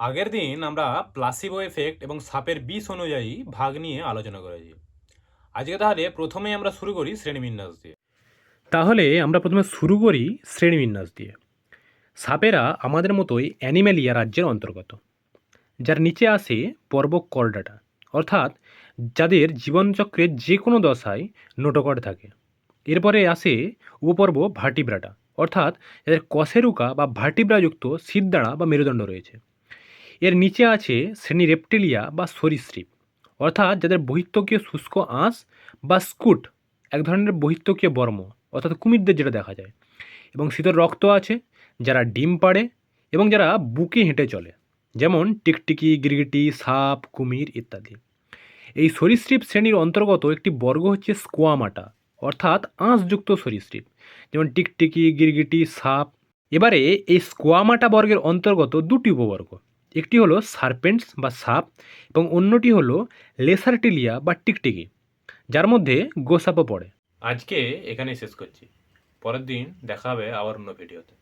আগের দিন আমরা প্লাসিবো এফেক্ট এবং সাপের বিষ অনুযায়ী ভাগ নিয়ে আলোচনা করেছি। আজকে তাহলে প্রথমে আমরা শুরু করি শ্রেণীবিন্যাস দিয়ে। তাহলে আমরা প্রথমে শুরু করি শ্রেণীবিন্যাস দিয়ে। সাপেরা আমাদের মতোই অ্যানিম্যালিয়া রাজ্যের অন্তর্গত, যার নিচে আসে পর্ব কর্ডাটা অর্থাৎ যাদের জীবনচক্রের যে কোনো দশায় নোটোকর থাকে। এরপরে আসে উপপর্ব ভার্টিব্রাটা, অর্থাৎ এদের কশেরুকা বা ভার্টিব্রাযুক্ত সিদ্ধাড়া বা মেরুদণ্ড রয়েছে। এর নিচে আছে শ্রেণি রেপটিলিয়া বা সরীসৃপ, অর্থাৎ যাদের বহিত্বকীয় শুষ্ক আঁশ বা স্কুট এক ধরনের বহিত্বকীয় বর্ম, অর্থাৎ কুমিরদের যেটা দেখা যায়। এবং শীতল রক্ত আছে, যারা ডিম পাড়ে এবং যারা বুকে হেঁটে চলে, যেমন টিকটিকি, গিরগিটি, সাপ, কুমির ইত্যাদি। এই সরীসৃপ শ্রেণির অন্তর্গত একটি বর্গ হচ্ছে স্কোয়ামাটা, অর্থাৎ আঁশযুক্ত সরীসৃপ, যেমন টিকটিকি, গিরগিটি, সাপ। এবারে এই স্কোয়ামাটা বর্গের অন্তর্গত দুটি উপবর্গ একটি হলো সার্পেন্টস বা সাপ এবং অন্যটি হলো লেসারটিলিয়া বা টিকটিকি, যার মধ্যে গোসাপও পড়ে। আজকে এখানেই শেষ করছি। পরের দিন দেখা হবে আবার অন্য ভিডিওতে।